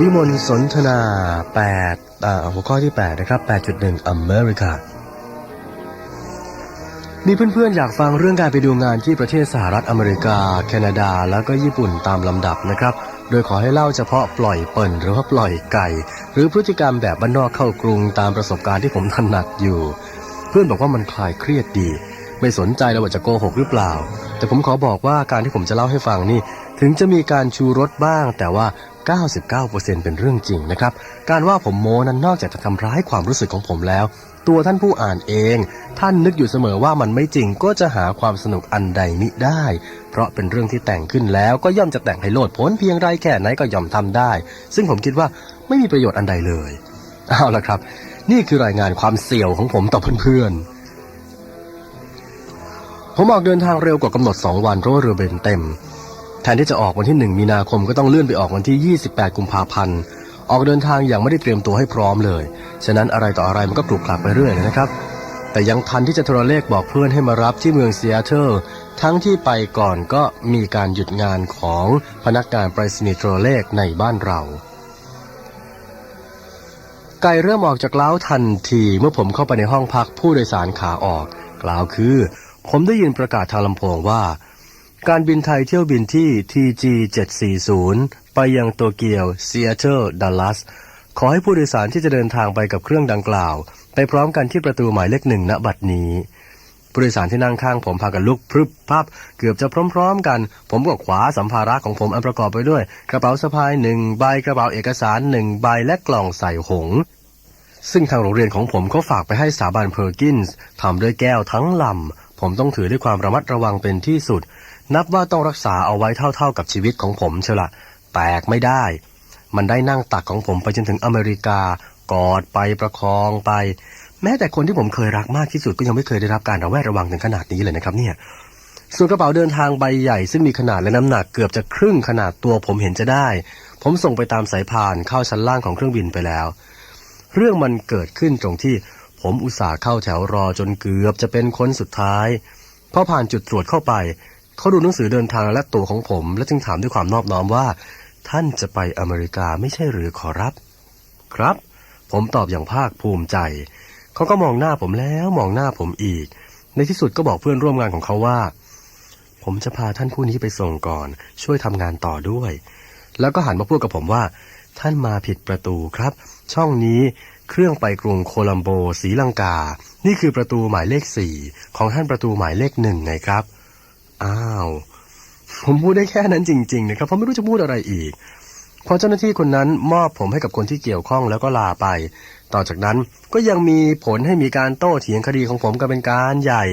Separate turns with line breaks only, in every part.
วิมลสนทนา8อ่าหัวข้อที่ 8 นะครับ 8.1 อเมริกา มีเพื่อนๆ อยากฟังเรื่องการไปดูงานที่ประเทศสหรัฐอเมริกา แคนาดา แล้วก็ญี่ปุ่นตามลำดับนะครับ โดยขอให้เล่าเฉพาะปล่อยเปิ่นหรือว่าปล่อยไก่ หรือพฤติกรรมแบบบ้านนอกเข้ากรุงตามประสบการณ์ที่ผมถนัดอยู่ เพื่อนบอกว่ามันคลายเครียดดี ไม่สนใจแล้วว่าจะโกหกหรือเปล่า แต่ผมขอบอกว่าการที่ผมจะเล่าให้ฟังนี่ถึงจะมีการชูรสบ้าง แต่ว่า 99%เป็นเรื่องจริงนะครับ การว่าผมโม้นั้นนอกจากจะทำร้ายความรู้สึกของผมแล้ว ตัวท่านผู้อ่านเอง ท่านนึกอยู่เสมอว่ามันไม่จริงก็จะหาความสนุกอันใดมิได้ เพราะเป็นเรื่องที่แต่งขึ้นแล้วก็ย่อมจะแต่งให้โลดพ้นเพียงไรแค่ไหนก็ย่อมทำได้ ซึ่งผมคิดว่าไม่มีประโยชน์อันใดเลยเอาละครับ นี่คือรายงานความเสี่ยวของผมต่อเพื่อนๆผมออกเดินทางเร็วกว่ากำหนด 2 วันเพราะเรือเบนเต็ม แทนที่จะออกวันที่ 1 มีนาคมก็ต้องเลื่อนไปออกวันที่ 28 กุมภาพันธ์ ออกเดินทางอย่างไม่ได้เตรียมตัวให้พร้อมเลย ฉะนั้นอะไรต่ออะไรมันก็กลุกคลักไปเรื่อยเลยนะครับ แต่ยังทันที่จะโทรเลขบอกเพื่อนให้มารับที่เมืองซีแอตเทิลทั้งที่ไปก่อนก็มีการหยุดงานของพนักงานไปรษณีย์โทรเลขในบ้านเราไก่เริ่มออกจากเล้าทันทีเมื่อผมเข้าไปในห้องพักผู้โดยสารขาออก กล่าวคือ ผมได้ยินประกาศทางลำโพงว่า การบินไทยเที่ยวบินที่ TG 740ไปยังโตเกียวซีแอตเทิลดัลลัสขอให้ผู้โดยสารที่จะเดินทางไปกับเครื่องดังกล่าว ไปพร้อมกันที่ประตูหมายเลขหนึ่งณบัดนี้ผู้โดยสารที่นั่งข้างผมพากันลุกพรึบพับเกือบจะพร้อมๆกัน ผมก็ขวาสัมภาระของผมอันประกอบไปด้วย กระเป๋าสะพายหนึ่งใบกระเป๋าเอกสารหนึ่งใบและกล่องใส่หงส์ซึ่งทางโรงเรียนของผมเขาฝากไปให้สถาบันเพอร์กินส์ทำด้วยแก้วทั้งลำผมต้องถือด้วยความระมัดระวังเป็นที่สุด นับว่าต้องรักษาเอาไว้เท่าๆกับชีวิตของผมเชียวละแตกไม่ได้ มันได้นั่งตักของผมไปจนถึงอเมริกากอดไปประคองไป แม้แต่คนที่ผมเคยรักมากที่สุดก็ยังไม่เคยได้รับการระแวดระวังถึงขนาดนี้เลยนะครับเนี่ยส่วนกระเป๋าเดินทางใบใหญ่ซึ่งมีขนาดและน้ำหนักเกือบจะครึ่งขนาดตัวผมเห็นจะได้ ผมส่งไปตามสายพานเข้าชั้นล่างของเครื่องบินไปแล้ว เรื่องมันเกิดขึ้นตรงที่ผมอุตส่าห์เข้าแถวรอจนเกือบจะเป็นคนสุดท้ายพอผ่านจุดตรวจเข้าไป เขาดูหนังสือเดินทางและตัวของผม และจึงถามด้วยความนอบน้อมว่า ท่านจะไปอเมริกาไม่ใช่หรือขอรับ ครับ ผมตอบอย่างภาคภูมิใจ เขาก็มองหน้าผมแล้วมองหน้าผมอีก ในที่สุดก็บอกเพื่อนร่วมงานของเขาว่า ผมจะพาท่านผู้นี้ไปส่งก่อน ช่วยทำงานต่อด้วย แล้วก็หันมาพูดกับผมว่า ท่านมาผิดประตูครับ ช่องนี้เครื่องไปกรุงโคลัมโบศรีลังกา นี่คือประตูหมายเลขสี่ของท่านประตูหมายเลขหนึ่งไงครับ อ้าว ผมพูดได้แค่นั้นจริง ๆ นะครับเพราะไม่รู้จะพูดอะไรอีกพอเจ้าหน้าที่คนนั้นมอบผมให้กับคนที่เกี่ยวข้องแล้วก็ลาไป ต่อจากนั้นก็ยังมีผลให้มีการโต้เถียงคดีของผมกันเป็นการใหญ่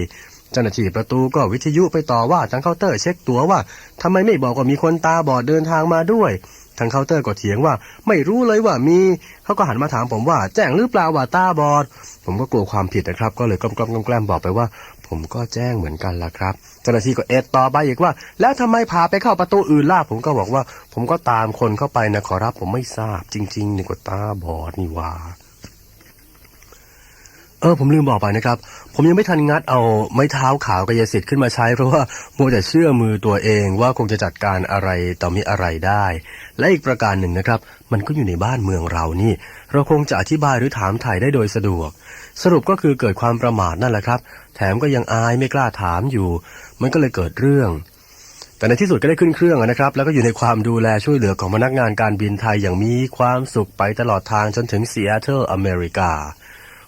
เจ้าหน้าที่ประตูก็วิทยุไปต่อว่าทางเคาน์เตอร์เช็คตั๋วว่าทำไมไม่บอกว่ามีคนตาบอดเดินทางมาด้วย ทางเคาน์เตอร์ก็เถียงว่าไม่รู้เลยว่ามี เขาก็หันมาถามผมว่าแจ้งหรือเปล่าว่าตาบอด ผมก็กลัวความผิดนะครับ ก็เลยกล้อมๆแกล้มๆบอกไปว่า ผมก็แจ้งเหมือนกันละครับ เจ้าหน้าที่ก็เอ็ดต่อไปอีกว่า แล้วทำไมพาไปเข้าประตูอื่นล่ะผมก็บอกว่า ผมก็ตามคนเข้าไปนะขอรับ ผมไม่ทราบจริงๆนี่ก็ตาบอดนี่ว่าเออผมลืมบอกไปนะครับ ผมยังไม่ทันงัดเอาไม้เท้าขาวกายสิทธิ์ขึ้นมาใช้ เพราะว่ามัวแต่เชื่อมือตัวเองว่าคงจะจัดการอะไรต่อมีอะไรได้ และอีกประการหนึ่งนะครับ มันก็อยู่ในบ้านเมืองเรานี่ เราคงจะอธิบายหรือถามถ่ายได้โดยสะดวก สรุปก็คือเกิดความประมาทนั่นแหละครับ แถมก็ยังอายไม่กล้าถามอยู่ มันก็เลยเกิดเรื่อง แต่ในที่สุดก็ได้ขึ้นเครื่องนะครับ แล้วก็อยู่ในความดูแลช่วยเหลือของพนักงานการบินไทยอย่างมีความสุขไปตลอดทางจนถึงซีแอตเทิลอเมริกา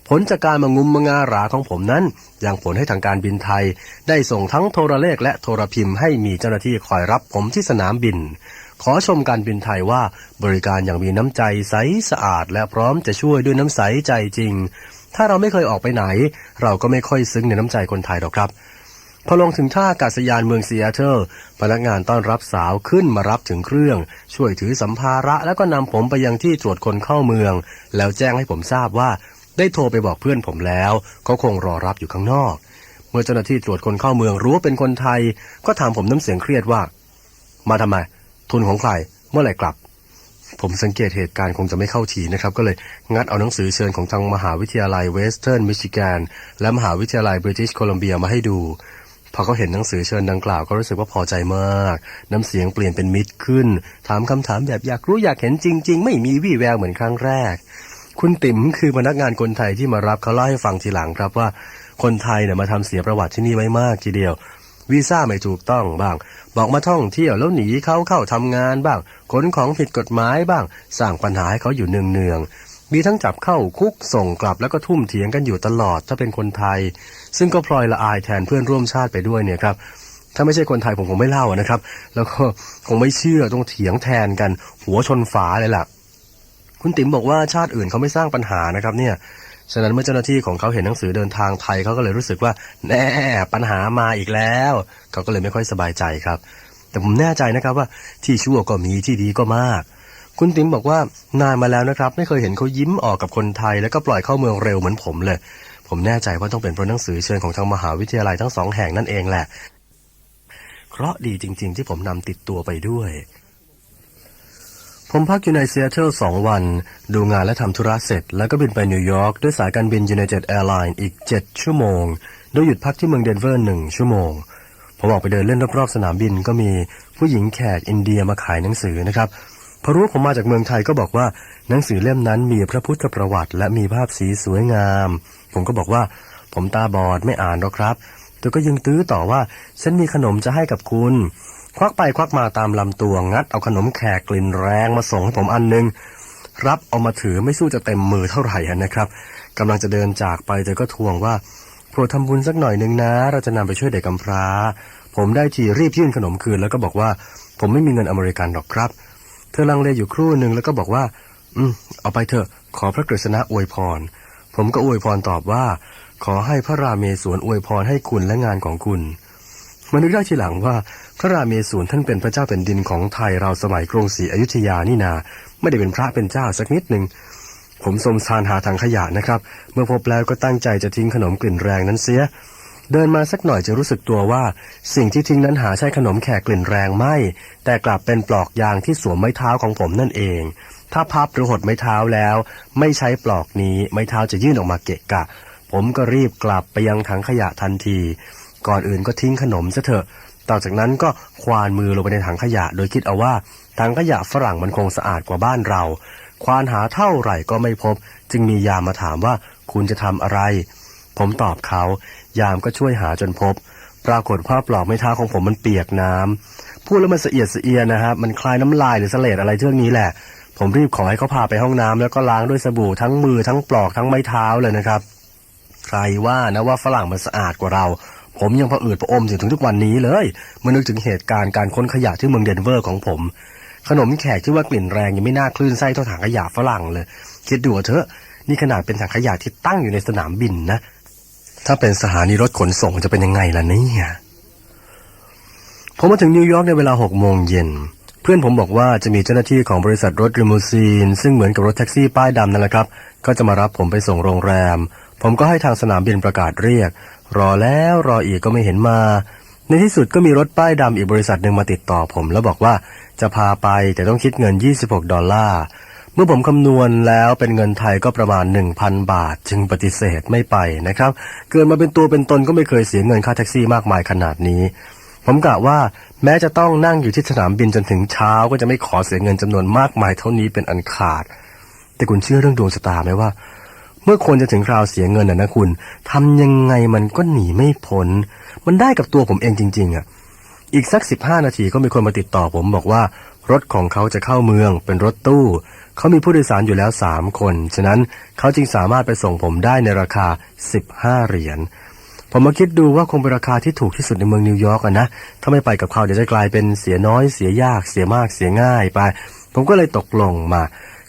ผลจากการมางุมมางาราของผมนั้นยังผลให้ทางการบินไทย ได้ส่งทั้งโทรเลขและโทรพิมพ์ให้มีเจ้าหน้าที่คอยรับผมที่สนามบิน ขอชมการบินไทยว่าบริการอย่างมีน้ำใจใสสะอาด และพร้อมจะช่วยด้วยน้ำใสใจจริง ถ้าเราไม่เคยออกไปไหน เราก็ไม่ค่อยซึ้งในน้ำใจคนไทยหรอกครับพอลงถึงท่าอากาศยานเมืองซีแอตเทิลพนักงานต้อนรับสาวขึ้นมารับถึงเครื่อง ช่วยถือสัมภาระแล้วก็นำผมไปยังที่ตรวจคนเข้าเมือง แล้วแจ้งให้ผมทราบว่า ได้โทรไปบอกเพื่อนผมแล้วเขาคงรอรับอยู่ข้างนอก เมื่อเจ้าหน้าที่ตรวจคนเข้าเมืองรู้ว่าเป็นคนไทย ก็ถามผมน้ำเสียงเครียดว่า มาทำไมทุนของใครเมื่อไหร่กลับ ผมสังเกตเหตุการณ์คงจะไม่เข้าทีนะครับ ก็เลยงัดเอาหนังสือเชิญของทางมหาวิทยาลัยเวสเทิร์นมิชิแกนและมหาวิทยาลัยบริติชโคลัมเบียมาให้ดู พอเขาเห็นหนังสือเชิญดังกล่าวก็รู้สึกว่าพอใจมาก น้ำเสียงเปลี่ยนเป็นมิตรขึ้น ถามคำถามแบบอยากรู้อยากเห็นจริง ๆ ไม่มีวี่แววเหมือนครั้งแรก คุณติ๋มคือพนักงานคนไทยที่มารับเขาเล่าให้ฟังทีหลังครับว่าคนไทยเนี่ยมาทำเสียประวัติที่นี่ไว้มากทีเดียว วีซ่าไม่ถูกต้องบ้าง บอกมาท่องเที่ยวแล้วหนีเขาเข้าทำงานบ้างขนของผิดกฎหมายบ้าง สร้างปัญหาให้เขาอยู่เนืองๆมีทั้งจับเข้าคุกส่งกลับแล้วก็ทุ่มเถียงกันอยู่ตลอดถ้าเป็นคนไทย ซึ่งก็พลอยละอายแทนเพื่อนร่วมชาติไปด้วยเนี่ยครับถ้าไม่ใช่คนไทยผมคงไม่เล่านะครับ แล้วก็คงไม่เชื่อต้องเถียงแทนกัน หัวชนฝาเลยล่ะ คุณติ๋มบอกว่าชาติอื่นเขาไม่สร้างปัญหานะครับเนี่ย ฉะนั้นเมื่อเจ้าหน้าที่ของเขาเห็นหนังสือเดินทางไทยเขาก็เลยรู้สึกว่า แน่ปัญหามาอีกแล้ว เขาก็เลยไม่ค่อยสบายใจครับ แต่ผมแน่ใจนะครับว่าที่ชั่วก็มีที่ดีก็มาก คุณติ๋มบอกว่านานมาแล้วนะครับ ไม่เคยเห็นเขายิ้มออกกับคนไทย แล้วก็ปล่อยเข้าเมืองเร็วเหมือนผมเลย ผมแน่ใจว่าต้องเป็นเพราะหนังสือเชิญของทางมหาวิทยาลัยทั้งสองแห่งนั่นเองแหละ เคราะดีจริง ๆ ที่ผมนำติดตัวไปด้วย ผมพักอยู่ในซีแอตเทิลสองวัน ดูงานและทำธุระเสร็จ แล้วก็บินไปนิวยอร์กด้วยสายการบิน United Airlines อีก 7 ชั่วโมง โดยหยุดพักที่เมืองเดนเวอร์หนึ่งชั่วโมง ผมออกไปเดินเล่นรอบๆสนามบินก็มีผู้หญิงแขกอินเดียมาขายหนังสือนะครับพอรู้ผมมาจากเมืองไทยก็บอกว่าหนังสือเล่มนั้นมีพระพุทธประวัติ และมีภาพสีสวยงาม ผมก็บอกว่า ผมตาบอดไม่อ่านหรอกครับแต่ก็ยังตื้อต่อว่าฉันมีขนมจะให้กับคุณ ควักไปควักมาตามลำตัวงัดเอาขนมแขกกลิ่นแรงมาส่งให้ผมอันหนึง รับเอามาถือไม่สู้จะเต็มมือเท่าไหร่นะครับกำลังจะเดินจากไปเธอก็ทวงว่าโปรดทำบุญสักหน่อยหนึ่งนะ เราจะนำไปช่วยเด็กกำพร้า ผมได้ทีรีบยื่นขนมคืน แล้วก็บอกว่าผมไม่มีเงินอเมริกันหรอกครับ เธอลังเลอยู่ครู่หนึ่งแล้วก็บอกว่า อืม เอาไปเถอะ ขอพระกฤษณะอวยพร ผมก็อวยพรตอบว่า ขอให้พระราเมศวรอวยพรให้คุณและงานของคุณ มานึกได้ทีหลังว่าพระราเมศวรท่านเป็นพระเจ้าแผ่นดินของไทยเราสมัยกรุงศรีอยุธยานี่นา ไม่ได้เป็นพระเป็นเจ้าสักนิดหนึ่งผมสมสารหาทางขยะนะครับ เมื่อพบแล้วก็ตั้งใจจะทิ้งขนมกลิ่นแรงนั้นเสีย เดินมาสักหน่อยจะรู้สึกตัวว่า สิ่งที่ทิ้งนั้นหาใช่ขนมแขกกลิ่นแรงไม่ แต่กลับเป็นปลอกยางที่สวมไม้เท้าของผมนั่นเอง ถ้าพับหรือหดไม้เท้าแล้ว ไม่ใช้ปลอกนี้ไม้เท้าจะยื่นออกมาเกะกะ ผมก็รีบกลับไปยังถังขยะทันที ก่อนอื่นก็ทิ้งขนมซะเถอะ ต่อจากนั้นก็ควานมือลงไปในถังขยะ โดยคิดเอาว่าถังขยะฝรั่งมันคงสะอาดกว่าบ้านเรา ควานหาเท่าไหร่ก็ไม่พบ จึงมียามมาถามว่าคุณจะทำอะไร ผมตอบเขา ยามก็ช่วยหาจนพบ ปรากฏว่าปลอกไม้เท้าของผมมันเปียกน้ำพูดแล้วมันสะเอียดเอียนะครับมันคลายน้ำลายหรือเสลดอะไรเรื่องนี้แหละ ผมรีบขอให้เขาพาไปห้องน้ำแล้วก็ล้างด้วยสบู่ทั้งมือทั้งปลอกทั้งไม้เท้าเลยนะครับ ใครว่านะว่าฝรั่งมันสะอาดกว่าเรา ผมยังผะอืดผะอมถึงทุกวันนี้เลยเมื่อนึกถึงเหตุการณ์การค้นขยะที่เมืองเดนเวอร์ของผม ขนมแขกที่ว่ากลิ่นแรงยังไม่น่าคลื่นไส้เท่าถังขยะฝรั่งเลย คิดดูเอาเถอะนี่ขนาดเป็นถังขยะที่ตั้งอยู่ในสนามบินนะ ถ้าเป็นสถานีรถขนส่งจะเป็นยังไงล่ะเนี่ยผมมาถึงนิวยอร์กในเวลาหกโมงเย็นเพื่อนผมบอกว่าจะมีเจ้าหน้าที่ของบริษัทรถริมูซีน ซึ่งเหมือนกับรถแท็กซี่ป้ายดำนั่นแหละครับ ก็จะมารับผมไปส่งโรงแรม ผมก็ให้ทางสนามบินประกาศเรียก รอแล้วรออีกก็ไม่เห็นมา ในที่สุดก็มีรถป้ายดำอีกบริษัทหนึ่งมาติดต่อผม แล้วบอกว่าจะพาไปแต่ต้องคิดเงิน 26 ดอลลาร์ เมื่อผมคำนวณแล้วเป็นเงินไทยก็ประมาณ 1,000 บาท จึงปฏิเสธไม่ไปนะครับ เกินมาเป็นตัวเป็นตนก็ไม่เคยเสียเงินค่าแท็กซี่มากมายขนาดนี้ผมกะว่าแม้จะต้องนั่งอยู่ที่สนามบินจนถึงเช้าก็จะไม่ขอเสียเงินจำนวนมากมายเท่านี้เป็นอันขาด แต่คุณเชื่อเรื่องดวงชะตาไหมว่า เมื่อคนจะถึงคราวเสียเงินน่ะนะคุณทำยังไงมันก็หนีไม่พ้น มันได้กับตัวผมเองจริง ๆอะ อีกสักสิบห้านาทีก็มีคนมาติดต่อผมบอกว่ารถของเขาจะเข้าเมืองเป็นรถตู้ เขามีผู้โดยสารอยู่แล้วสามคน ฉะนั้นเขาจึงสามารถไปส่งผมได้ในราคาสิบห้าเหรียญผมมาคิดดูว่าคงเป็นราคาที่ถูกที่สุดในเมืองนิวยอร์กอะนะ ถ้าไม่ไปกับเขาเดี๋ยวจะกลายเป็นเสียน้อยเสียยากเสียมากเสียง่ายไป ผมก็เลยตกลงมา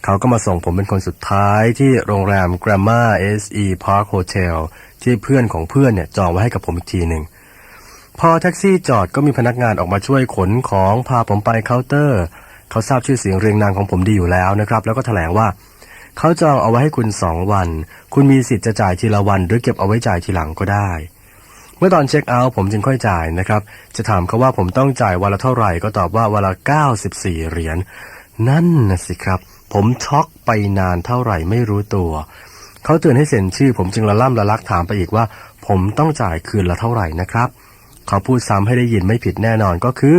เขาก็มาส่งผมเป็นคนสุดท้ายที่โรงแรม Grammar SE Park Hotel ที่เพื่อนของเพื่อนเนี่ยจองไว้ให้กับผมอีกทีหนึ่งพอแท็กซี่จอดก็มีพนักงานออกมาช่วยขนของพาผมไปเคาน์เตอร์ เขาทราบชื่อเสียงเรียงนามของผมดีอยู่แล้วนะครับ แล้วก็แถลงว่า เขาจองเอาไว้ให้คุณสองวัน คุณมีสิทธิ์จะจ่ายทีละวัน หรือเก็บเอาไว้จ่ายทีหลังก็ได้ เมื่อตอนเช็คเอาท์ผมจึงค่อยจ่ายนะครับ จะถามเขาว่าผมต้องจ่ายวันละเท่าไหร่ก็ตอบว่าวันละ94 เหรียญนั่นนะสิครับ ผมช็อกไปนานเท่าไหร่ไม่รู้ตัว เขาเตือนให้เซ็นชื่อ ผมจึงละล่ำละลักถามไปอีกว่า ผมต้องจ่ายคืนละเท่าไหร่นะครับ เขาพูดซ้ำให้ได้ยินไม่ผิดแน่นอนก็คือ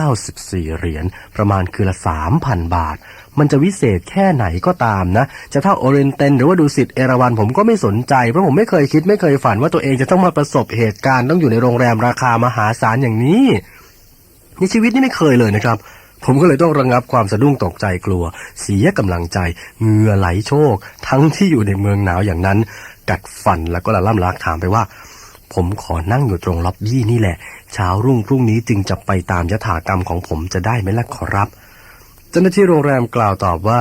94 เหรียญประมาณคือละ 3,000 บาท มันจะวิเศษแค่ไหนก็ตามนะ จะเท่าโอเรนเตนหรือว่าดูสิตเอราวันผมก็ไม่สนใจ เพราะผมไม่เคยคิดไม่เคยฝันว่าตัวเองจะต้องมาประสบเหตุการณ์ต้องอยู่ในโรงแรมราคามหาศาลอย่างนี้ ในชีวิตนี่ไม่เคยเลยนะครับ ผมก็เลยต้องระงงับความสะดุ้งตกใจกลัว เสียกำลังใจเหงื่อไหลโชก ทั้งที่อยู่ในเมืองหนาวอย่างนั้น กัดฟันแล้วก็ละล่ำลักถามไปว่า ผมขอนั่งอยู่ตรงล็อบบี้นี่แหละ เช้ารุ่งพรุ่งนี้จึงจะไปตามยถากรรมของผมจะได้ไหมล่ะขอรับเจ้าหน้าที่โรงแรมกล่าวตอบว่า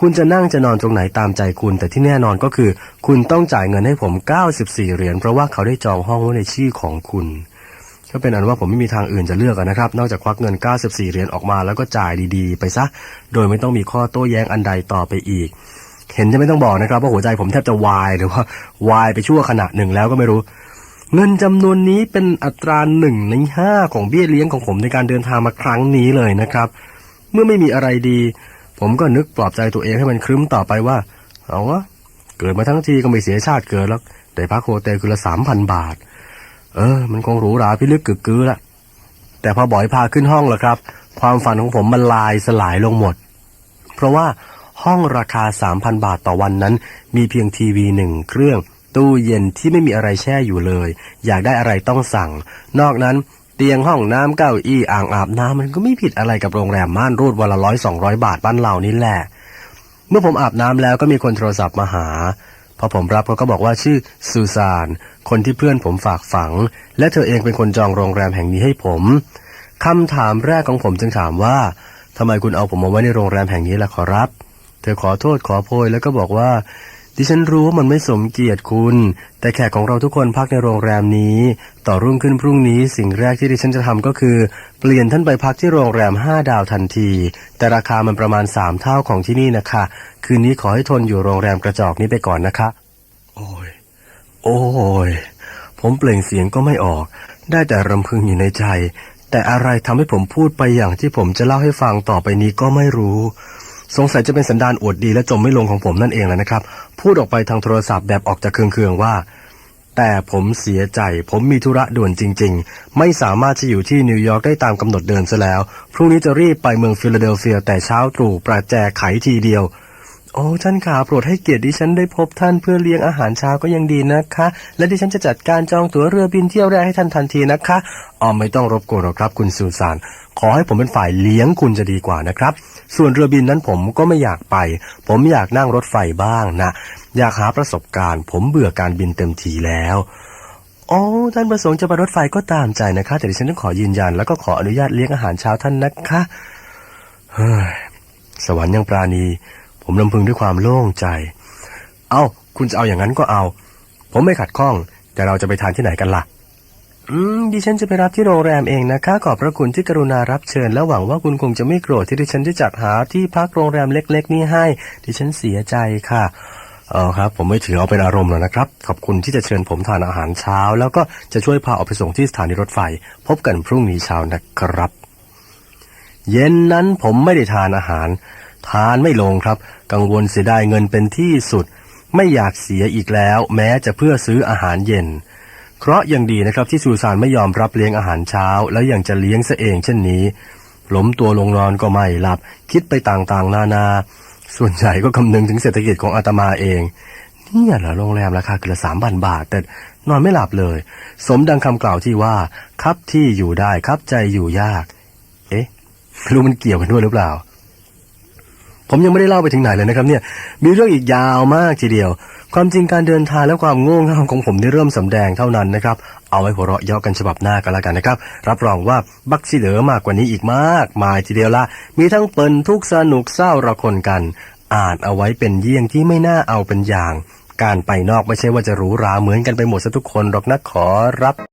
คุณจะนั่งจะนอนตรงไหนตามใจคุณ แต่ที่แน่นอนก็คือ คุณต้องจ่ายเงินให้ผม 94 เหรียญเพราะว่าเขาได้จองห้องไว้ในชื่อของคุณ ก็เป็นอันว่าผมไม่มีทางอื่นจะเลือกนะครับ นอกจากควักเงิน 94 เหรียญออกมาแล้วก็จ่ายดีๆ ไปซะ โดยไม่ต้องมีข้อโต้แย้งอันใดต่อไปอีก เห็นจะไม่ต้องบอกนะครับ ว่าหัวใจผมแทบจะวายหรือว่าวายไปชั่วขณะหนึ่งแล้วก็ไม่รู้ เงินจำนวนนี้เป็นอัตราหนึ่งในห้าของเบี้ยเลี้ยงของผมในการเดินทางมาครั้งนี้เลยนะครับ เมื่อไม่มีอะไรดี ผมก็นึกปลอบใจตัวเองให้มันครึ้มต่อไปว่า เอาวะเกิดมาทั้งทีก็ไม่เสียชาติเกิดแล้วได้พักโฮเทลคือละสามพันบาท เออ มันคงหรูหราพิลึกกึกกือละแต่พอบ่อยพาขึ้นห้องล่ะครับ ความฝันของผมมันลายสลายลงหมด เพราะว่าห้องราคา 3,000 บาทต่อวันนั้น มีเพียงทีวีหนึ่งเครื่อง ตู้เย็นที่ไม่มีอะไรแช่อยู่เลย อยากได้อะไรต้องสั่ง นอกนั้นเตียงห้องน้ำเก้าอี้อ่างอาบน้ำมันก็ไม่ผิดอะไรกับโรงแรมม่านรูดวันละร้อยสองร้อยบาทบ้านเรานี่แหละ เมื่อผมอาบน้ำแล้วก็มีคนโทรศัพท์มาหา อผมรับเขาก็บอกว่าชื่อซูซาน คนที่เพื่อนผมฝากฝัง และเธอเองเป็นคนจองโรงแรมแห่งนี้ให้ผมคำถามแรกของผมจึงถามว่าทำไมคุณเอาผมมาไว้ในโรงแรมแห่งนี้ล่ะขอรับ เธอขอโทษขอโพยแล้วก็บอกว่า ดิฉันรู้ว่ามันไม่สมเกียรติคุณ แต่แขกของเราทุกคนพักในโรงแรมนี้ ต่อรุ่งขึ้นพรุ่งนี้สิ่งแรกที่ดิฉันจะทำก็คือ เปลี่ยนท่านไปพักที่โรงแรมห้าดาวทันที แต่ราคามันประมาณสามเท่าของที่นี่นะคะ คืนนี้ขอให้ทนอยู่โรงแรมกระจอกนี้ไปก่อนนะคะ โอ้ย โอ้ย ผมเปล่งเสียงก็ไม่ออก ได้แต่รำพึงอยู่ในใจ แต่อะไรทำให้ผมพูดไปอย่างที่ผมจะเล่าให้ฟังต่อไปนี้ก็ไม่รู้ สงสัยจะเป็นสันดานอวดดีและจมไม่ลงของผมนั่นเองแหละนะครับ พูดออกไปทางโทรศัพท์แบบออกจากเคืองๆว่า แต่ผมเสียใจ ผมมีธุระด่วนจริง ๆ ไม่สามารถจะอยู่ที่นิวยอร์กได้ตามกำหนดเดิมซะแล้ว พรุ่งนี้จะรีบไปเมืองฟิลาเดลเฟีย แต่เช้าตรู่ประแจไขทีเดียว โอ้ท่านขาโปรดให้เกียรติดิฉันได้พบท่านเพื่อเลี้ยงอาหารเช้าก็ยังดีนะคะ และดิฉันจะจัดการจองตั๋วเรือบินเที่ยวแรกให้ท่านทันทีนะคะอ๋อไม่ต้องรบกวนหรอกครับ คุณซูซานขอให้ผมเป็นฝ่ายเลี้ยงคุณจะดีกว่านะครับ ส่วนเรือบินนั้นผมก็ไม่อยากไป ผมอยากนั่งรถไฟบ้างนะ อยากหาประสบการณ์ ผมเบื่อการบินเต็มทีแล้วโอ้ท่านประสงค์จะไปรถไฟก็ตามใจนะคะ แต่ดิฉันต้องขอยืนยัน แล้วก็ขออนุญาตเลี้ยงอาหารเช้าท่านนะคะเฮ้ยสวรรค์ยังปราณี ผมลำพึงด้วยความโล่งใจ เอาคุณจะเอาอย่างนั้นก็เอา ผมไม่ขัดข้อง แต่เราจะไปทานที่ไหนกันล่ะ อืม ดิฉันจะไปรับที่โรงแรมเองนะคะ ขอบพระคุณที่กรุณารับเชิญ และหวังว่าคุณคงจะไม่โกรธที่ดิฉันจะจัดหาที่พักโรงแรมเล็ก ๆ นี้ให้ ดิฉันเสียใจค่ะ เออครับ ผมไม่ถือเอาเป็นอารมณ์หรอกนะครับ ขอบคุณที่จะเชิญผมทานอาหารเช้า แล้วก็จะช่วยพาออกไปส่งที่สถานีรถไฟ พบกันพรุ่งนี้เช้านะครับ เย็นนั้นผมไม่ได้ทานอาหาร ทานไม่ลงครับ กังวลเสียดายเงินเป็นที่สุด ไม่อยากเสียอีกแล้ว แม้จะเพื่อซื้ออาหารเย็น เคราะยังดีนะครับที่ซูซานไม่ยอมรับเลี้ยงอาหารเช้า แล้วยังจะเลี้ยงซะเองเช่นนี้ล้มตัวลงนอนก็ไม่หลับ คิดไปต่างๆ นานา ส่วนใหญ่ก็คำนึงถึงเศรษฐกิจของอาตมาเองเนี่ยเหรอโรงแรมราคาคือละสามพันบาท แต่นอนไม่หลับเลย สมดังคำกล่าวที่ว่า ครับที่อยู่ได้ครับใจอยู่ยาก เอ๊ะรู้มันเกี่ยวกันด้วยหรือเปล่า ผมยังไม่ได้เล่าไปถึงไหนเลยนะครับเนี่ยมีเรื่องอีกยาวมากทีเดียว ความจริงการเดินทางและความโง่เง่าของผมได้เริ่มสำแดงเท่านั้นนะครับเอาไว้หัวเราะเย่อกันฉบับหน้ากันแล้วกันนะครับ รับรองว่าบักซิเหลือมากกว่านี้อีกมากมายทีเดียวละมีทั้งเปินทุกสนุกเศร้าระคนกัน อ่านเอาไว้เป็นเยี่ยงที่ไม่น่าเอาเป็นอย่าง การไปนอกไม่ใช่ว่าจะหรูหราเหมือนกันไปหมดซะทุกคนหรอกนะขอรับ